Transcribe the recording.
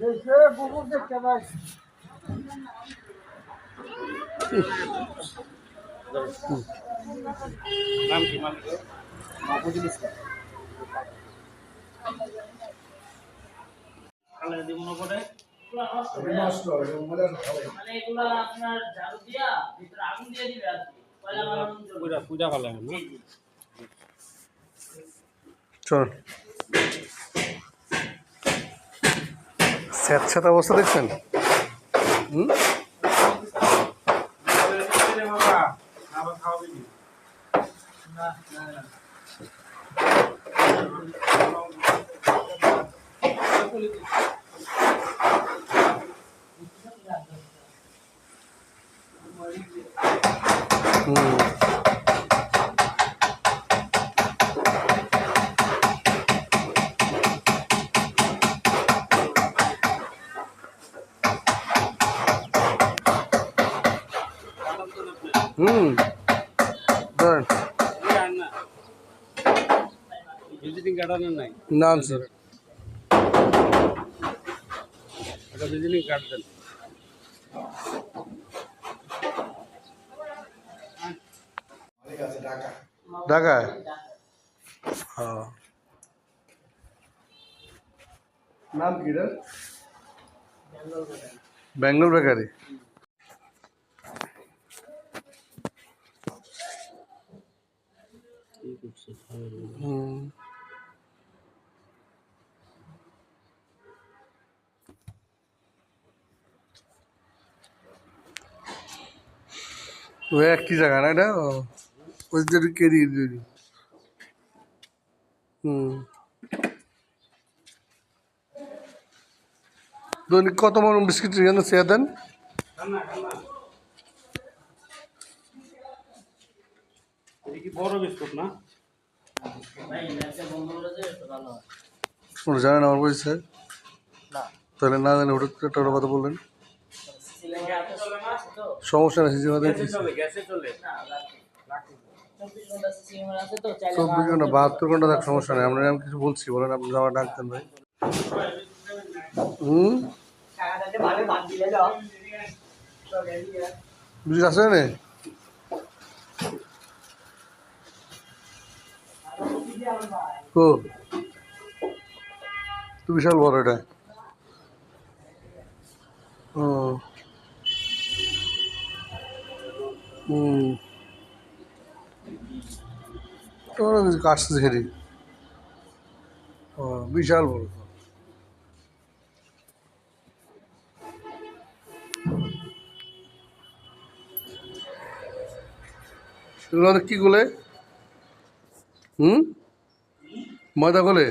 দেখে বুকুর দেখতে পাই। নাম কি মালিক মাহফুজুল ইসলাম দিব না পরে নষ্ট হবে। মনে মানে এগুলো আপনার ঝাড়ু দিয়া ভিতরে আগুন দিয়ে দিবে আর কি। পয়লা বানানোর জন্য। পুরা পূজা ভালো না? চল স্যাঁতস্যাঁত অবস্থা দেখছেন? হুম খাওয়া দিবি হুম। ভিজিটিং কার্ড নাই? না আনছি। একটা ভিজিটিং কার্ড দেন। ঢাকায়? হ্যাঁ। নাম কি রে? ব্যাঙ্গলোর বেকারি। হুম। ওই একই জায়গা না এটা? ও, ওই যে কেরি হুম। দৈনিক কত মন বিস্কিট এখানে চেয়ে দেন। জানেন আমার তাহলে না জানি ওটা একটা কথা বললেন। সমস্যা নেই সিজিমা গ্যাসে চব্বিশ ঘণ্টা বাহাত্তর ঘণ্টা থাক সমস্যা নেই। আমরা আমি কিছু বলছি বলেন আপনি আমার ডাকতেন ভাই। হুম? বুঝি আছে না? ও তো বিশাল বড় এটা। ও। হুম। তোমরা গাছ বিশাল বড় কি গোলে হম? ময়দা গোলে